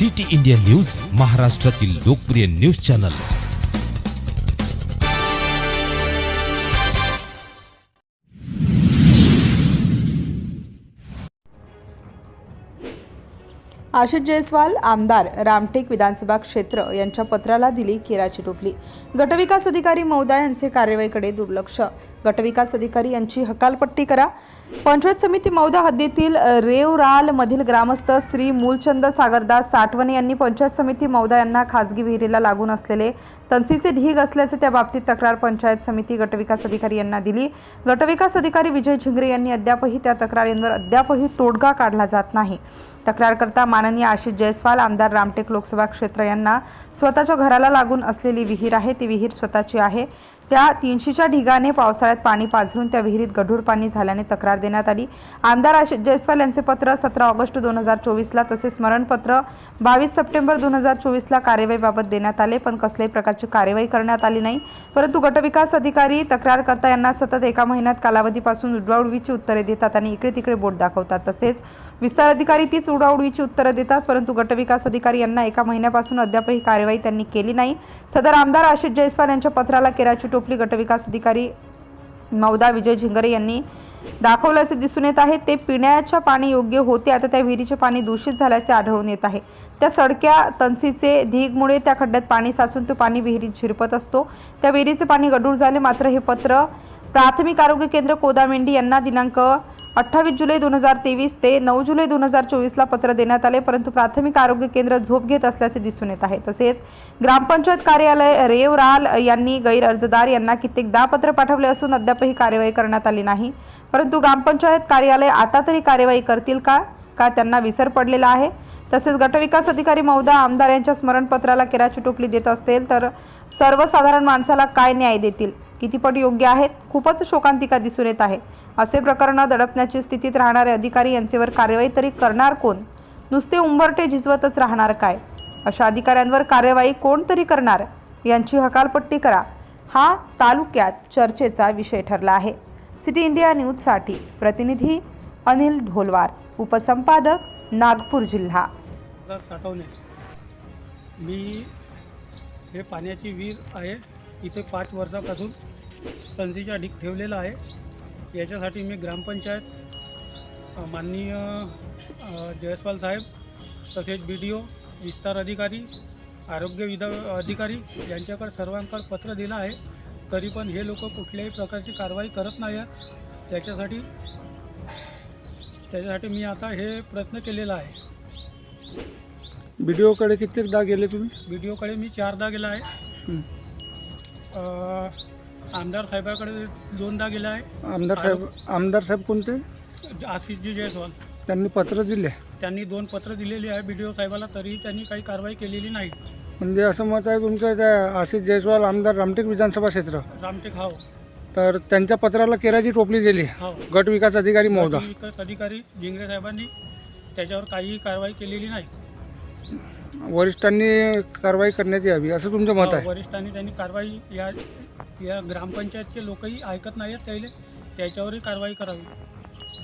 City India news महाराष्ट्रातील लोकप्रिय news channel. Ashish Jaiswal आमदार रामटेक विधानसभा क्षेत्र यांच्या पत्राला दिली केराची टोपली. गटविकास अधिकारी मौदा यांचे कार्यवाहीकडे दुर्लक्ष. गटविकास अधिकारी यांची हकालपट्टी करा. पंचायत समिती मौदा हद्दीतील रेवराल मधील ग्रामस्थ श्री मूलचंद सागरदास साठवणे यांनी पंचायत समिती मौदा यांना खासगी विहिरीला लागून असलेले तंसीचे ढीग असल्याचे त्या बाबतीत तक्रार पंचायत समिती गटविकास अधिकारी यांना दिली. गटविकास अधिकारी विजय झिंगरे यांनी अद्यापही त्या तक्रारींवर अद्यापही तोडगा काढला जात नाही. तक्रारकर्ता माननीय आशिष जयस्वाल आमदार रामटेक लोकसभा क्षेत्र यांना स्वतःच्या घराला लागून असलेली विहीर आहे. ती विहीर स्वतःची आहे. त्या तीनशेच्या ढिगाने पावसाळ्यात पाणी पाझरून त्या विहिरीत गढूळ पाणी झाल्याने तक्रार देण्यात आली. आमदार आशिष जयस्वाल यांचे पत्र सतरा ऑगस्ट दोन हजार चोवीसला तसेच स्मरणपत्र बावीस सप्टेंबर दोन हजार चोवीसला कार्यवाहीबाबत देण्यात आले पण कसल्याही प्रकारची कार्यवाही करण्यात आली नाही. परंतु गटविकास अधिकारी तक्रारकर्ता यांना सतत एका महिन्यात कालावधीपासून उडवाउडवीची उत्तरे देतात आणि इकडे तिकडे बोट दाखवतात. तसेच विस्तार अधिकारी तीच उडाउडीची उत्तरं देतात परंतु गटविकास अधिकारी यांना एका महिन्यापासून अद्यापही कार्यवाही त्यांनी केली नाही. सदर आमदार आशिष जयस्वाल यांच्या पत्राला केराची टोपली गटविकास अधिकारी मौदा विजय झिंगरे यांनी दाखवल्याचे दिसून येत आहे. ते पिण्याच्या पाणी योग्य होते आता त्या विहिरीचे पाणी दूषित झाल्याचे आढळून येत आहे. त्या सडक्या तंसीचे ढीगमुळे त्या खड्ड्यात पाणी साचून तो पाणी विहिरीत झिरपत असतो. त्या विहिरीचे पाणी गढूळ झाले मात्र हे पत्र प्राथमिक आरोग्य केंद्र कोदामेंडी यांना दिनांक अठ्ठावीस जुलै दोन हजार तेवीस ते नऊ जुलै दोन हजार चोवीसला पत्र देण्यात आले परंतु प्राथमिक आरोग्य केंद्र झोप घेत असल्याचे दिसून येत आहे. तसेच ग्रामपंचायत कार्यालय रेवराल यांनी गैर अर्जदार यांना कित्येकदा पत्र पाठवले असून अद्यापही कार्यवाही करण्यात आली नाही. परंतु ग्रामपंचायत कार्यालय आता तरी कार्यवाही करतील का? का त्यांना विसर पडलेला आहे? तसेच गटविकास अधिकारी महोदय आमदार यांच्या स्मरणपत्राला केराची टोपली देत असतील तर सर्वसाधारण माणसाला काय न्याय देतील? कितीपट योग्य आहेत खूपच शोकांतिका दिसून येत आहे. असे प्रकरण दडपण्याची स्थितीत राहणारे अधिकारी यांचेवर कारवाई तरी करणार कोण? नुसते उंबरटे झिजवतच राहणार काय? अशा अधिकाऱ्यांवर कार्यवाही कोण तरी करणार? यांची हकालपट्टी करा. हा तालुक्यात चर्चेचा विषय ठरला आहे. सिटी इंडिया न्यूजसाठी प्रतिनिधी अनिल ढोलवार उपसंपादक नागपूर जिल्हा. साठवणे. मी हे पाण्याची वीर आहे. इथे पाच वर्षापासून तंजीच्या ढीक ठेवलेला आहे. याच्यासाठी मी ग्रामपंचायत माननीय जयस्वाल साहेब तसेच बी डी ओ विस्तार अधिकारी आरोग्य विधा अधिकारी यांच्याकडे सर्वांकडे पत्र दिलं आहे. तरी पण हे लोक कुठल्याही प्रकारची कारवाई करत नाही आहेत त्याच्यासाठी त्याच्यासाठी मी आता हे प्रयत्न केलेला आहे. व्हिडिओकडे कित्येकदा गेले तुम्ही? व्हिडिओकडे मी चारदा गेला आहे. आमदार साहेबाकडे दोनदा गेला आहे. आमदार साहेब आमदार साहेब कोणते? आशिषजी जयस्वाल. त्यांनी पत्र दिले. त्यांनी दोन पत्र दिलेली आहे बी डी ओ साहेबाला तरी त्यांनी काही कारवाई केलेली नाही. म्हणजे असं मत आहे तुमचं त्या आशिष जयस्वाल आमदार रामटेक विधानसभा क्षेत्र. रामटेक हाव तर त्यांच्या पत्राला केराची टोपली दिली. हाव गट विकास अधिकारी महोदय. विकास अधिकारी जिंगरे साहेबांनी त्याच्यावर काही कारवाई केलेली नाही. वरिष्ठांनी कारवाई करण्यात यावी असं तुमचं मत आहे? हो, वरिष्ठांनी त्यांनी कारवाई या या ग्रामपंचायतचे लोकही ऐकत नाही आहेत त्याच्यावरही कारवाई करावी.